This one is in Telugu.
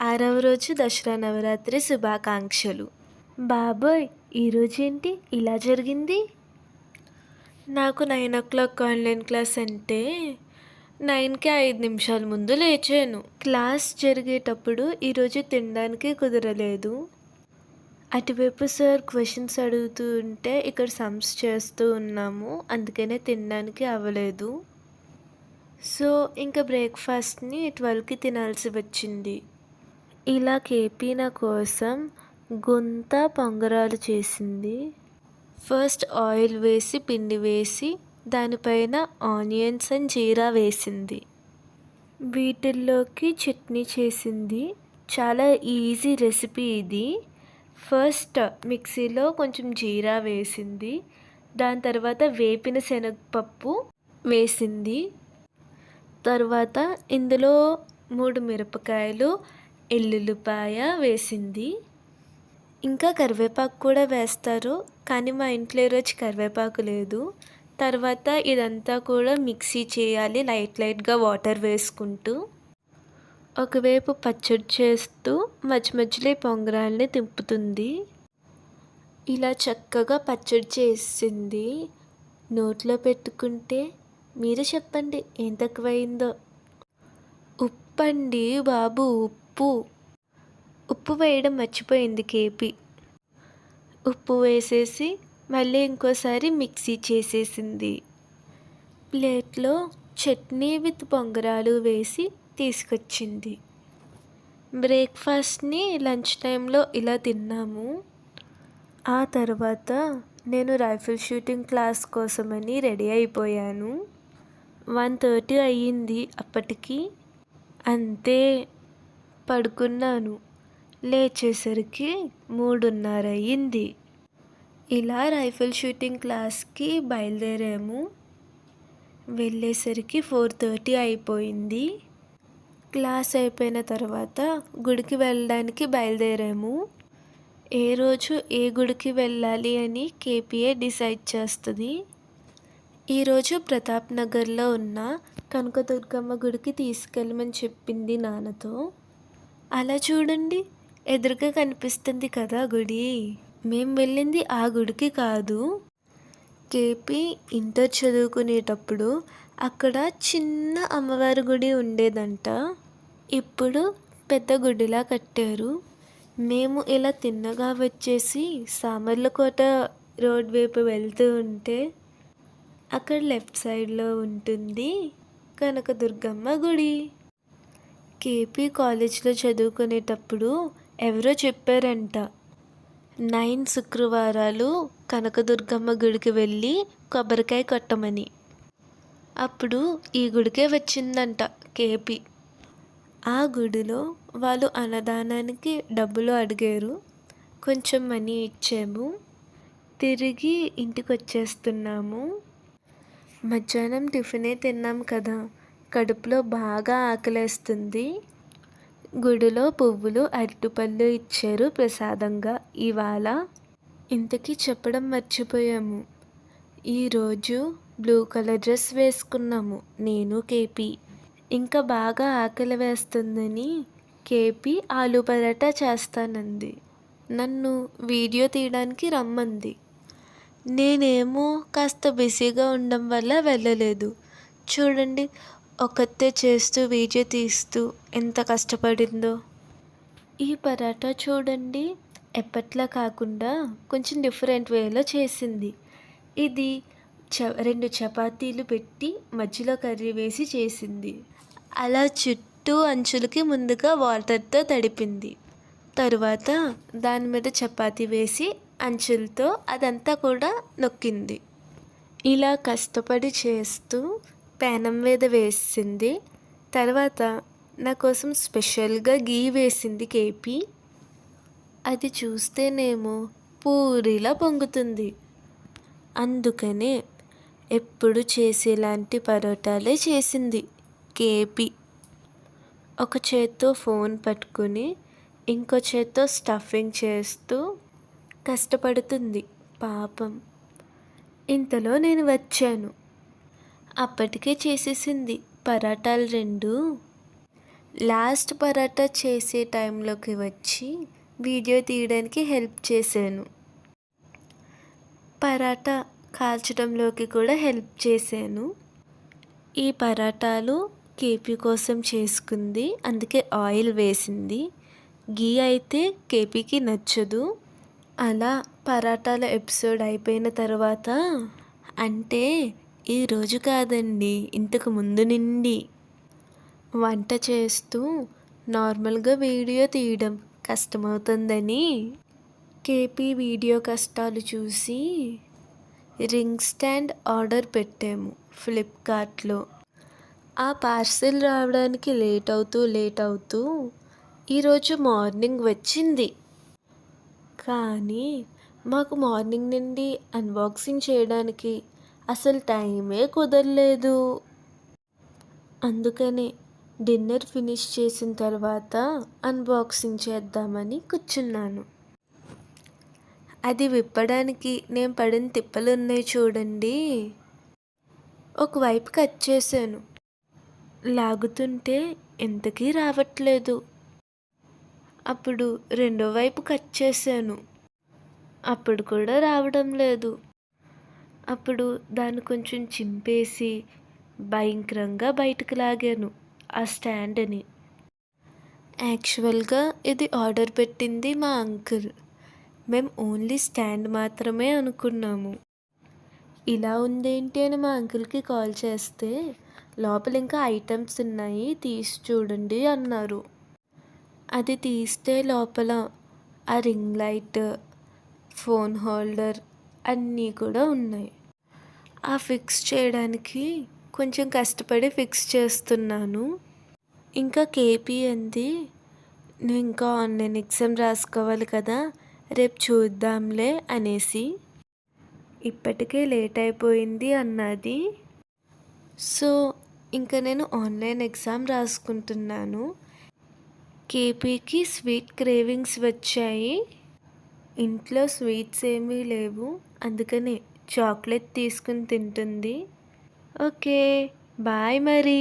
ఆరవ రోజు దసరా నవరాత్రి శుభాకాంక్షలు. బాబోయ్ ఈరోజేంటి ఇలా జరిగింది? నాకు nine o'clock online class అంటే నైన్కి ఐదు నిమిషాల ముందు లేచాను. క్లాస్ జరిగేటప్పుడు ఈరోజు తినడానికి కుదరలేదు. అటువైపు సార్ క్వశ్చన్స్ అడుగుతూ ఉంటే ఇక్కడ సమ్స్ చేస్తూ ఉన్నాము అందుకనే తినడానికి అవ్వలేదు. సో ఇంకా బ్రేక్ఫాస్ట్ని ట్వెల్వ్కి తినాల్సి వచ్చింది. ఇలా కేపీ నా కోసం గుంత పొంగరాలు చేసింది. ఫస్ట్ ఆయిల్ వేసి పిండి వేసి దానిపైన ఆనియన్స్ అండ్ జీరా వేసింది. వీటిల్లోకి చట్నీ చేసింది. చాలా ఈజీ రెసిపీ ఇది. ఫస్ట్ మిక్సీలో కొంచెం జీరా వేసింది. దాని తర్వాత వేపిన శనగపప్పు వేసింది. తర్వాత ఇందులో మూడు మిరపకాయలు ఎల్లుల్లిపాయ వేసింది. ఇంకా కరివేపాకు కూడా వేస్తారు కానీ మా ఇంట్లో ఈరోజు కరివేపాకు లేదు. తర్వాత ఇదంతా కూడా మిక్సీ చేయాలి లైట్ లైట్గా వాటర్ వేసుకుంటూ. ఒకవైపు పచ్చడి చేస్తూ మధ్య మధ్యలో పొంగరాల్ని తిప్పుతుంది ఇలా చక్కగా పచ్చడి చేసింది. నోట్లో పెట్టుకుంటే మీరు చెప్పండి ఏం తక్కువైందో. ఉప్పండి బాబు ఉప్పు ఉప్పు. ఉప్పు వేయడం మర్చిపోయింది కేపీ. ఉప్పు వేసేసి మళ్ళీ ఇంకోసారి మిక్సీ చేసేసింది. ప్లేట్లో చట్నీ విత్ పొంగరాలు వేసి తీసుకొచ్చింది. బ్రేక్ఫాస్ట్ని లంచ్ టైంలో ఇలా తిన్నాము. ఆ తర్వాత నేను రైఫిల్ షూటింగ్ క్లాస్ కోసమని రెడీ అయిపోయాను. వన్ థర్టీ అయ్యింది అప్పటికి. అంతే. పడుకున్నాను. లేచేసరికి మూడున్నర అయ్యింది ఇలా రైఫిల్ షూటింగ్ క్లాస్కి బయలుదేరాము. వెళ్ళేసరికి ఫోర్ థర్టీ అయిపోయింది. క్లాస్ అయిపోయిన తర్వాత గుడికి వెళ్ళడానికి బయలుదేరాము. ఏ రోజు ఏ గుడికి వెళ్ళాలి అని కేపీఏ డిసైడ్ చేస్తుంది. ఈరోజు ప్రతాప్ నగర్లో ఉన్న కనకదుర్గమ్మ గుడికి తీసుకెళ్ళమని చెప్పింది నాన్నతో. అలా చూడండి. ఎదురుగా కనిపిస్తుంది కదా గుడి. మేము వెళ్ళింది ఆ గుడికి కాదు. కేపీ ఇంటర్ చదువుకునేటప్పుడు అక్కడ చిన్న అమ్మవారి గుడి ఉండేదంట. ఇప్పుడు పెద్ద గుడిలా కట్టారు. మేము ఇలా తిన్నగా వచ్చేసి సామర్లకోట రోడ్ వైపు వెళ్తూ ఉంటే అక్కడ లెఫ్ట్ సైడ్లో ఉంటుంది కనకదుర్గమ్మ గుడి. కేపీ కాలేజ్లో చదువుకునేటప్పుడు ఎవరో చెప్పారంట. నైన్ శుక్రవారాలు కనకదుర్గమ్మ గుడికి వెళ్ళి కొబ్బరికాయ కొట్టమని. అప్పుడు ఈ గుడికే వచ్చిందంట కేపీ. ఆ గుడిలో వాళ్ళు అన్నదానానికి డబ్బులు అడిగారు. కొంచెం మనీ ఇచ్చాము. తిరిగి ఇంటికి వచ్చేస్తున్నాము మధ్యాహ్నం టిఫినే తిన్నాం కదా. కడుపులో బాగా ఆకలేస్తుంది. గుడిలో పువ్వులు అరటిపళ్ళు ఇచ్చారు ప్రసాదంగా. ఇవాళ ఇంతకీ చెప్పడం మర్చిపోయాము. ఈరోజు బ్లూ కలర్ డ్రెస్ వేసుకున్నాము. నేను కేపీ. ఇంకా బాగా ఆకలి వేస్తుందని కేపీ ఆలు పరాటా చేస్తానంది. నన్ను వీడియో తీయడానికి రమ్మంది. నేనేమో కాస్త బిజీగా ఉండడం వల్ల వెళ్ళలేదు. చూడండి ఒకతే చేస్తూ వీడియో తీస్తూ ఎంత కష్టపడిందో. ఈ పరాటా చూడండి. ఎప్పట్లా కాకుండా కొంచెం డిఫరెంట్ వేలో చేసింది. ఇది చ రెండు చపాతీలు పెట్టి మధ్యలో కర్రీ వేసి చేసింది. అలా చుట్టూ అంచులకి ముందుగా వాటర్తో తడిపింది. తరువాత దాని మీద చపాతీ వేసి అంచులతో అదంతా కూడా నొక్కింది. ఇలా కష్టపడి చేస్తూ పేనం మీద వేసింది. తర్వాత నా కోసం స్పెషల్గా గీ వేసింది కేపీ. అది చూస్తేనేమో పూరిలా పొంగుతుంది. అందుకనే ఎప్పుడు చేసేలాంటి పరోటాలే చేసింది కేపీ. ఒక చేత్తో ఫోన్ పట్టుకుని ఇంకో చేత్తో స్టఫింగ్ చేస్తూ కష్టపడుతుంది పాపం. ఇంతలో నేను వచ్చాను. అప్పటికే చేసేసింది. పరాటాలు రెండు. లాస్ట్ పరాటా చేసే టైంలోకి వచ్చి వీడియో తీయడానికి హెల్ప్ చేశాను. పరాటా కాల్చడంలోకి కూడా హెల్ప్ చేశాను. ఈ పరాటాలు కేపీ కోసం చేసుకుంది. అందుకే ఆయిల్ వేసింది. గీ అయితే కేపీకి నచ్చదు. అలా పరాటాల ఎపిసోడ్ అయిపోయిన తర్వాత అంటే ఈరోజు కాదండి ఇంతకు ముందు నుండి. వంట చేస్తూ నార్మల్గా వీడియో తీయడం కష్టమవుతుందని కేపీ వీడియో కష్టాలు చూసి రింగ్ స్టాండ్ ఆర్డర్ పెట్టాము ఫ్లిప్కార్ట్లో. ఆ పార్సిల్ రావడానికి లేట్ అవుతూ లేట్ అవుతూ ఈరోజు మార్నింగ్ వచ్చింది. కానీ మాకు మార్నింగ్ నుండి అన్బాక్సింగ్ చేయడానికి అసలు టైమే కుదరలేదు. అందుకనే డిన్నర్ ఫినిష్ చేసిన తర్వాత అన్బాక్సింగ్ చేద్దామని కూర్చున్నాను. అది విప్పడానికి నేను పడిన తిప్పలు ఉన్నాయి చూడండి. ఒకవైపు కట్ చేశాను. లాగుతుంటే ఎంతకీ రావట్లేదు. అప్పుడు రెండో వైపు కట్ చేశాను. అప్పుడు కూడా రావడం లేదు. అప్పుడు దాన్ని కొంచెం చింపేసి భయంకరంగా బయటకు లాగాను ఆ స్టాండ్ని. యాక్చువల్గా ఇది ఆర్డర్ పెట్టింది మా అంకుల్. మేము ఓన్లీ స్టాండ్ మాత్రమే అనుకున్నాము. ఇలా ఉందేంటి అని మా అంకుల్కి కాల్ చేస్తే లోపల ఇంకా ఐటమ్స్ ఉన్నాయి తీసి చూడండి అన్నారు. అది తీస్తే లోపల ఆ రింగ్ లైట్ ఫోన్ హోల్డర్ అన్నీ కూడా ఉన్నాయి. ఆ ఫిక్స్ చేయడానికి కొంచెం కష్టపడి ఫిక్స్ చేస్తున్నాను. ఇంకా కేపీ అంది నేను ఇంకా ఆన్లైన్ ఎగ్జామ్ రాసుకోవాలి కదా రేపు చూద్దాంలే అనేసి. ఇప్పటికే లేట్ అయిపోయింది అన్నది. సో ఇంకా నేను ఆన్లైన్ ఎగ్జామ్ రాసుకుంటున్నాను. కేపీకి స్వీట్ క్రేవింగ్స్ వచ్చాయి. ఇంట్లో స్వీట్స్ ఏమీ లేవు అందుకనే చాక్లెట్ తీసుకుని తింటుంది. ఓకే బాయ్ మరి.